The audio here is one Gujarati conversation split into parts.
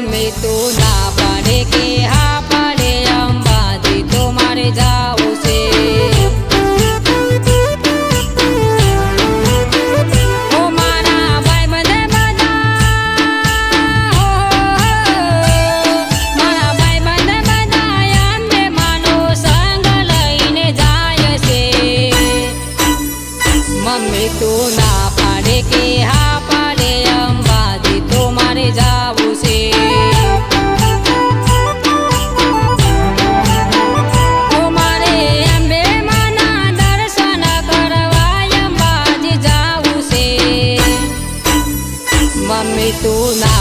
ગમે તો ના પાડે કે હા. tu na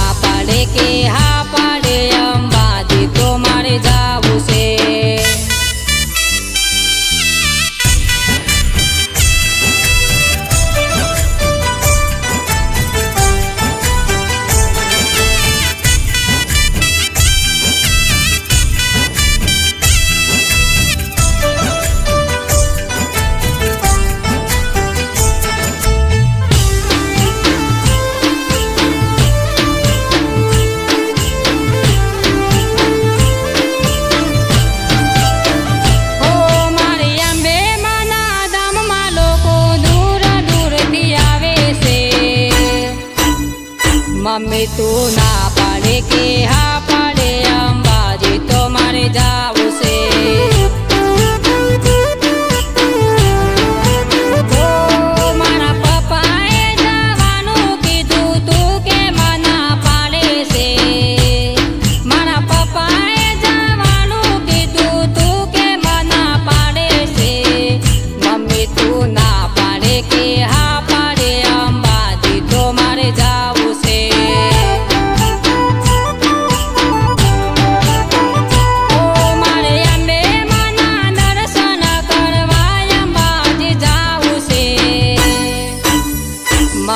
મમ્મી તું ના પાડે કે હા પાડે અંબાજી તો મારે જાવું છે.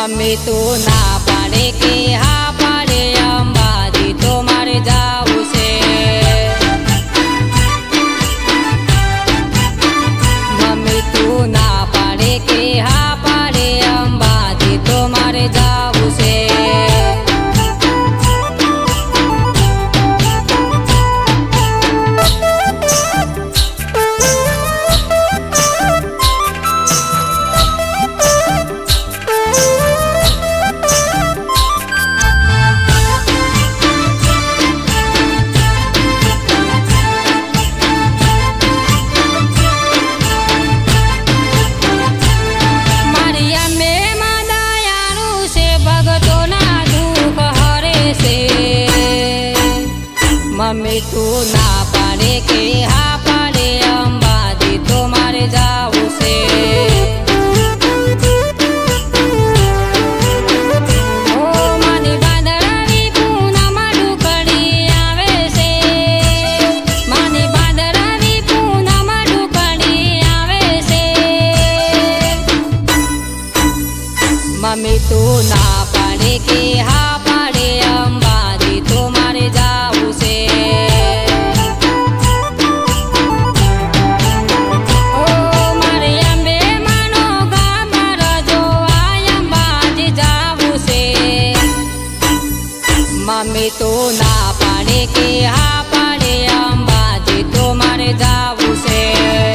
અમે તો હોય તું ના પાડે કે હા પાડે, અંબાજી તો મારે જાવું છે. મમ્મી તું ના પાડે કે હા પાડે, અંબાજી તો મારે જાવું છે. મારે તો ના પાડે કે હા પાડે અંબાજી તો મારે જાવું છે.